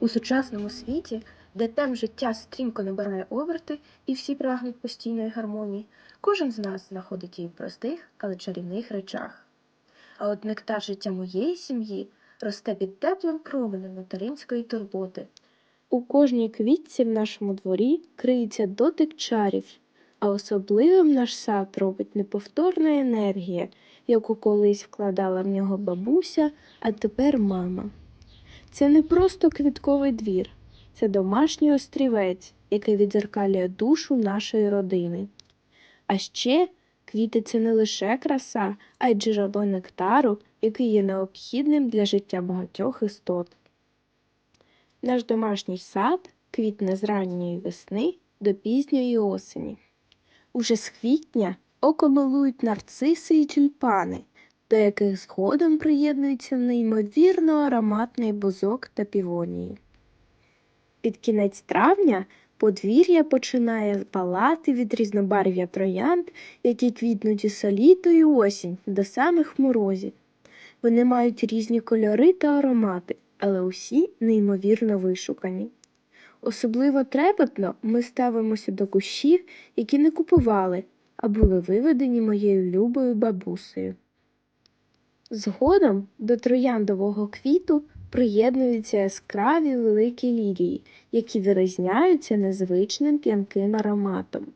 У сучасному світі, де темп життя стрімко набирає оберти і всі прагнуть постійної гармонії, кожен з нас знаходить її в простих, але чарівних речах. А от нектар життя моєї сім'ї росте під теплим променем материнської турботи. У кожній квітці в нашому дворі криється дотик чарів, а особливим наш сад робить неповторна енергія, яку колись вкладала в нього бабуся, а тепер мама. Це не просто квітковий двір, це домашній острівець, який відзеркалює душу нашої родини. А ще квіти це не лише краса, а й джерело нектару, який є необхідним для життя багатьох істот. Наш домашній сад квітне з ранньої весни до пізньої осені. Уже з квітня око милують нарциси і тюльпани, до яких згодом приєднується неймовірно ароматний бузок та півонії. Під кінець травня подвір'я починає палати від різнобарв'я троянд, які квітнуть із літо і осінь до самих морозів. Вони мають різні кольори та аромати, але усі неймовірно вишукані. Особливо трепетно ми ставимося до кущів, які не купували, а були виведені моєю любою бабусею. Згодом до трояндового квіту приєднуються яскраві великі лілії, які вирізняються незвичним п'янким ароматом.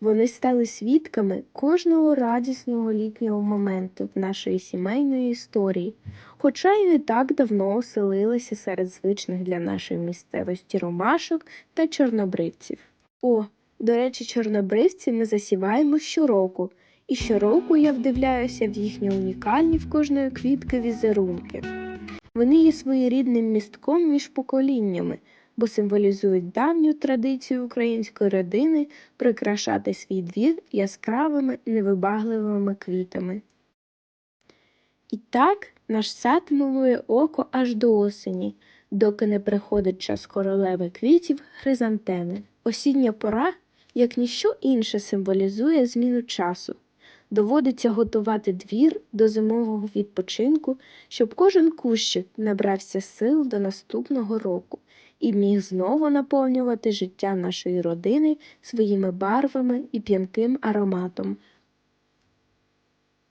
Вони стали свідками кожного радісного літнього моменту в нашої сімейної історії, хоча й не так давно оселилися серед звичних для нашої місцевості ромашок та чорнобривців. О, до речі, чорнобривці ми засіваємо щороку, і щороку я вдивляюся в їхні унікальні в кожної квітки візерунки. Вони є своєрідним містком між поколіннями, бо символізують давню традицію української родини прикрашати свій двір яскравими невибагливими квітами. І так наш сад милує око аж до осені, доки не приходить час королеви квітів хризантеми. Осіння пора, як ніщо інше, символізує зміну часу. Доводиться готувати двір до зимового відпочинку, щоб кожен кущик набрався сил до наступного року і міг знову наповнювати життя нашої родини своїми барвами і п'янким ароматом.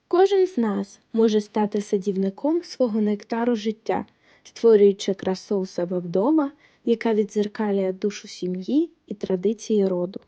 Кожен з нас може стати садівником свого нектару життя, створюючи красу у себе вдома, яка відзеркалює душу сім'ї і традиції роду.